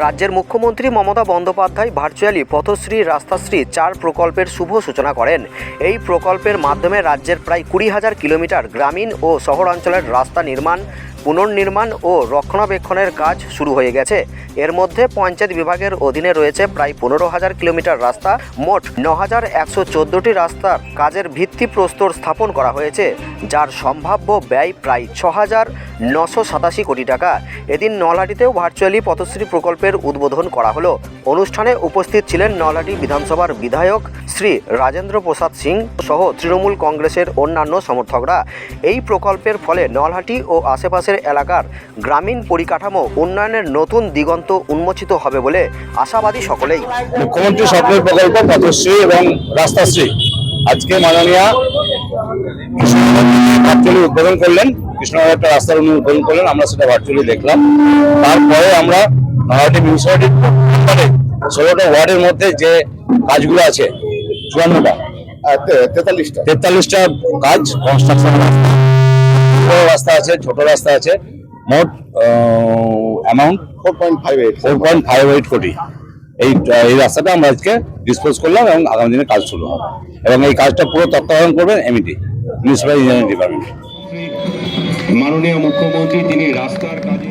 রাজ্যের মুখ্যমন্ত্রী মমতা বন্দ্যোপাধ্যায় ভার্চুয়ালি পথশ্রী, রাস্তাশ্রী চার প্রকল্পের শুভ সূচনা করেন। এই প্রকল্পের মাধ্যমে রাজ্যের প্রায় কুড়ি হাজার কিলোমিটার গ্রামীণ ও শহরাঞ্চলের রাস্তা নির্মাণ পুনর্নির্মাণ ও রক্ষণাবেক্ষণের কাজ শুরু হয়ে গেছে। এর মধ্যে পঞ্চায়েত বিভাগের অধীনে রয়েছে প্রায় পনেরো হাজার কিলোমিটার রাস্তা, মোট ন হাজার একশো চোদ্দোটি রাস্তার কাজের ভিত্তিপ্রস্তর স্থাপন করা হয়েছে, যার সম্ভাব্য ব্যয় প্রায় ছ হাজার নশো সাতাশি কোটি টাকা। এদিন নলহাটিতেও ভার্চুয়ালি পথশ্রী প্রকল্পের উদ্বোধন করা হলো। অনুষ্ঠানে উপস্থিত ছিলেন নলহাটি বিধানসভার বিধায়ক শ্রী রাজেন্দ্র প্রসাদ সিং সহ তৃণমূল কংগ্রেসের অন্যান্য সমর্থকরা। এই প্রকল্পের ফলে নলহাটি ও আশেপাশের এলাকার গ্রামীণ পরিকাঠামো উন্নয়নের নতুন দিগন্ত উন্মোচিত হবে বলে আশাবাদী সকলেই। মুখ্যমন্ত্রী স্বপ্নের প্রকল্প পথশ্রী এবং রাস্তাশ্রী। আজকে মাননীয়া ভার্চুয়ালি উদ্বোধন করলেন। কৃষ্ণনগর একটা রাস্তার উনি উদ্বোধন করলেন আমরা সেটা ভার্চুয়ালি দেখলাম। তারপরে আমরা নয়াটি মিউনিসিপালিটির ষোলোটা ওয়ার্ডের মধ্যে যে কাজগুলো আছে চুয়ান্নটা। তেতাল্লিশটা। তেতাল্লিশটা কাজ কনস্ট্রাকশন বড় রাস্তা আছে ছোট রাস্তা আছে। মোট amount four point five eight four point five eight crore. এই এই রাস্তাটা আমরা আজকে ডিসপোজ করলাম এবং আগামী দিনে কাজ শুরু হবে। এবং এই কাজটা পুরো তত্ত্বাবধান করবেন এমইটি মিউনিসিপ্যাল ইঞ্জিনিয়ারিং ডিপার্টমেন্ট মাননীয় মুখ্যমন্ত্রী তিনি রাস্তার কাজে